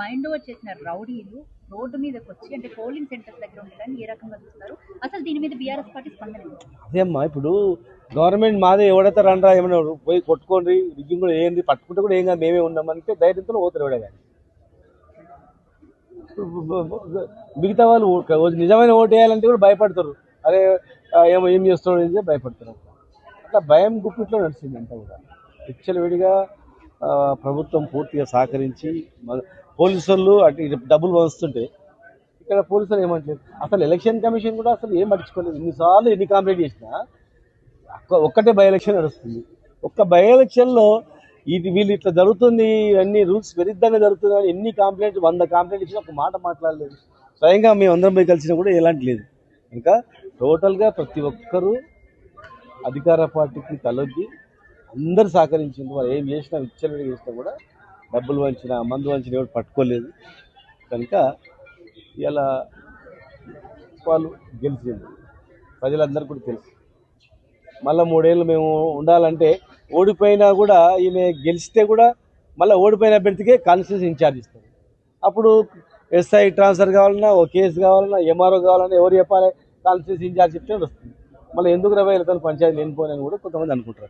Bind over చేసిన రౌడీలు road మీదకి వచ్చి అంటే పోలింగ్ సెంటర్స్ దగ్గర ఉండడానికి ఏ రకంగా చూస్తారు? అసలు దీని మీద బీఆర్ఎస్ పార్టీ స్పందన అదేమ్మా ఇప్పుడు గవర్నమెంట్ మాదే ఎవడైతే రండ్రా ఏమైనా పోయి కొట్టుకోండి రిగ్గింగ్ కూడా ఏంది పట్టుకుంటే కూడా ఏం కాదు మేమే ఉన్నామంటే ధైర్యంతో పోతారు ఎవడే కానీ. మిగతా వాళ్ళు నిజమైన ఓటు వేయాలంటే కూడా భయపడతారు. అరే ఏమో ఏం చేస్తున్నాడు అని భయపడతారు. అట్లా భయం గుప్పిట్లో నడిచింది అంతా కూడా విచ్చలవిడిగా ప్రభుత్వం పూర్తిగా సహకరించి పోలీసు వాళ్ళు అటు ఇటు డబ్బులు వస్తుంటే ఇక్కడ పోలీసులు ఏమంటారు అసలు ఎలక్షన్ కమిషన్ కూడా అసలు ఏం పట్టించుకోలేదు. ఎన్నిసార్లు ఎన్ని కంప్లైంట్ చేసినా ఒక్కటే బై ఎలక్షన్ నడుస్తుంది. ఒక్క బై ఎలక్షన్లో ఇది వీళ్ళు ఇట్లా జరుగుతుంది అన్ని రూల్స్ విరుద్ధంగా జరుగుతుంది అని ఎన్ని కంప్లైంట్ వంద కంప్లైంట్ ఇచ్చినా ఒక మాట మాట్లాడలేదు. స్వయంగా మేము అందరం పోయి కలిసినా కూడా ఎలాంటి లేదు. ఇంకా టోటల్గా ప్రతి ఒక్కరూ అధికార పార్టీకి తలొగ్గి అందరూ సహకరించింది వాళ్ళు ఏం చేసినా విచ్చలవిడి చేసినా కూడా డబ్బులు వంచిన మందు వంచిన ఎవరు పట్టుకోలేదు. కనుక ఇలా వాళ్ళు గెలిచింది ప్రజలందరూ కూడా తెలుసు. మళ్ళీ మూడేళ్ళు మేము ఉండాలంటే ఓడిపోయినా కూడా ఈమె గెలిస్తే కూడా మళ్ళీ ఓడిపోయిన అభ్యర్థికే కాన్స్టిట్యూన్సీ ఇన్ఛార్జ్ ఇస్తారు. అప్పుడు ఎస్ఐ ట్రాన్స్ఫర్ కావాలన్నా ఓ కేసు కావాలన్నా ఎంఆర్ఓ కావాలన్నా ఎవరు చెప్పాలి? కాన్స్టిట్యూన్సీ ఇన్ఛార్జ్ చెప్తే వస్తుంది. మళ్ళీ ఎందుకు రవై వెళ్తాను పంచాయతీ లేనిపోయినని కూడా కొంతమంది అనుకుంటారు.